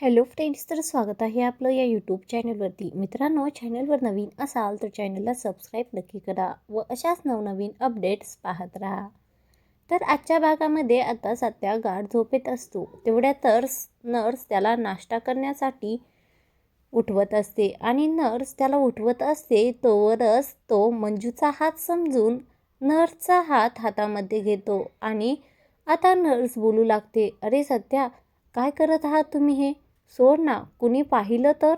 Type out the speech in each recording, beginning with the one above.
Hello friends तर स्वागत आहे आपलं या यूट्यूब चॅनलवरती मित्रांनो चॅनलवर नवीन असाल तर चॅनलला सबस्क्राईब नक्की करा व अशाच नवनवीन अपडेट्स पाहत राहा. तर आजच्या भागामध्ये आता सध्या गाढ झोपेत असतो. तेवढ्या तर नर्स त्याला नाश्ता करण्यासाठी उठवत असते आणि नर्स त्याला उठवत असते तोवरच तो मंजूचा हात समजून नर्सचा हात हातामध्ये घेतो आणि आता नर्स बोलू लागते अरे सध्या काय करत आहात तुम्ही हे? सोड ना कुणी पाहिलं तर?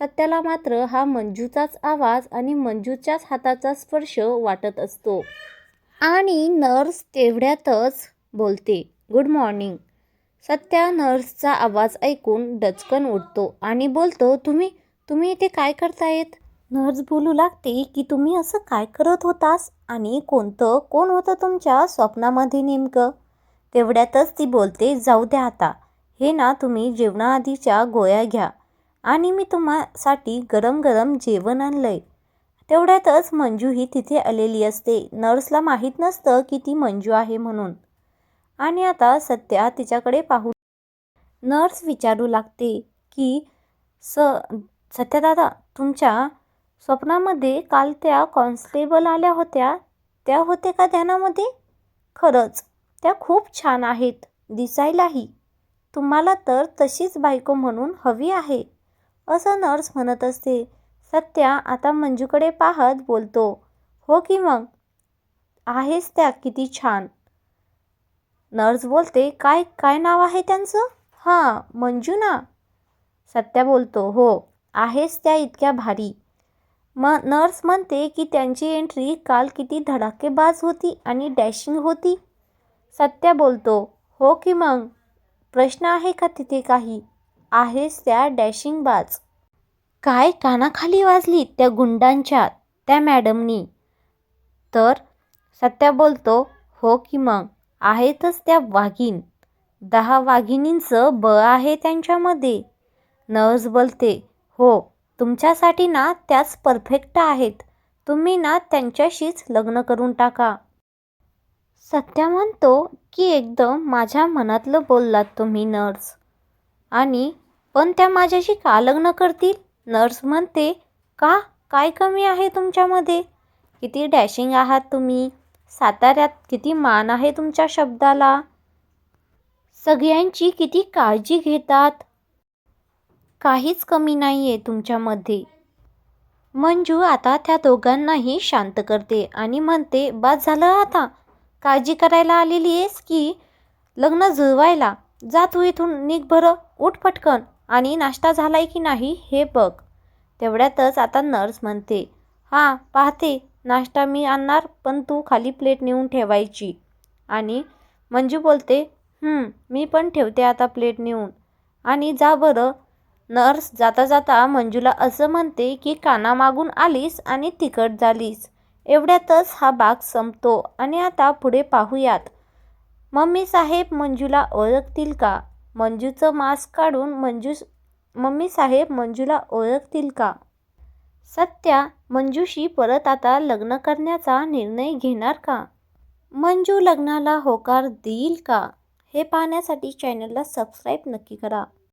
सत्याला मात्र हा मंजूचाच आवाज आणि मंजूच्याच हाताचा स्पर्श वाटत असतो. आणि नर्स तेवढ्यातच बोलते गुड मॉर्निंग. सत्या नर्सचा आवाज ऐकून डचकन उठतो आणि बोलतो तुम्ही तुम्ही इथे काय करतायत? नर्स बोलू लागते की तुम्ही असं काय करत होतास आणि कोणतं कोण होतं तुमच्या स्वप्नामध्ये नेमकं? तेवढ्यातच ती बोलते जाऊ द्या आता. हे ना तुम्ही जेवणाआधीच्या गोळ्या घ्या. आणि मी तुम्हासाठी गरम गरम जेवण आणलं आहे तेवढ्यातच मंजू ही तिथे आलेली असते. नर्सला माहीत नसतं की ती मंजू आहे म्हणून. आणि आता सत्या तिच्याकडे पाहू नर्स विचारू लागते की स सत्या दादा तुमच्या स्वप्नामध्ये काल त्या कॉन्स्टेबल आल्या होत्या. त्या होते का ध्यानामध्ये? खरंच त्या खूप छान आहेत. दिसायलाही. तुम्हाला तर तशीच बायको म्हणून हवी आहे असं नर्स म्हणत असते. सत्या आता मंजूकडे पाहत बोलतो हो की मग? आहेस त्या किती छान. नर्स बोलते काय काय नाव आहे त्यांचं? हां मंजू ना सत्या बोलतो हो आहेस त्या इतक्या भारी. म नर्स म्हणते की त्यांची एंट्री काल किती धडाकेबाज होती आणि डॅशिंग होती. सत्या बोलतो हो की मग? प्रश्न आहे का तिथे काही? आहेस त्या डॅशिंग बाज. काय कानाखाली वाजली त्या गुंडांच्या त्या मॅडमनी? तर सत्या बोलतो हो की मग? आहेतच त्या वाघीण. दहा वाघिणींचं ब आहे त्यांच्यामध्ये. नर्स बोलते हो तुमच्यासाठी ना त्याच परफेक्ट आहेत. तुम्ही ना त्यांच्याशीच लग्न करून टाका. सत्या म्हणतो की एकदम माझ्या मनातलं बोललात तुम्ही नर्स. आणि पण त्या माझ्याशी का लग्न करतील? नर्स म्हणते का? काय कमी आहे तुमच्यामध्ये? किती डॅशिंग आहात तुम्ही? साताऱ्यात किती मान आहे तुमच्या शब्दाला? सगळ्यांची किती काळजी घेतात? काहीच कमी नाही आहे तुमच्यामध्ये. मंजू आता त्या दोघांनाही शांत करते आणि म्हणते बाद झालं आता? काळजी करायला आलेली आहेस की? लग्न जुळवायला जा तू हो इथून निघ बरं उठ पटकन. आणि नाश्ता झालाय की नाही हे बघ. तेवढ्यातच आता नर्स म्हणते हां पाहते. नाश्ता मी आणणार पण तू खाली प्लेट नेऊन ठेवायची. आणि मंजू बोलते मी पण ठेवते आता प्लेट नेऊन. आणि जा बरं. नर्स जाता जाता मंजूला असं म्हणते की कानामागून आलीस आणि तिकट झालीस. एवढ्यातच हा भाग संपतो आणि आता पुढे पाहूयात. मम्मी साहेब मंजूला ओळखतील का? मंजूचं मास्क काढून मंजू मम्मी साहेब मंजूला ओळखतील का? सत्या मंजूशी परत आता लग्न करण्याचा निर्णय घेणार का? मंजू लग्नाला होकार देईल का? हे पाहण्यासाठी चॅनलला सबस्क्राईब नक्की करा.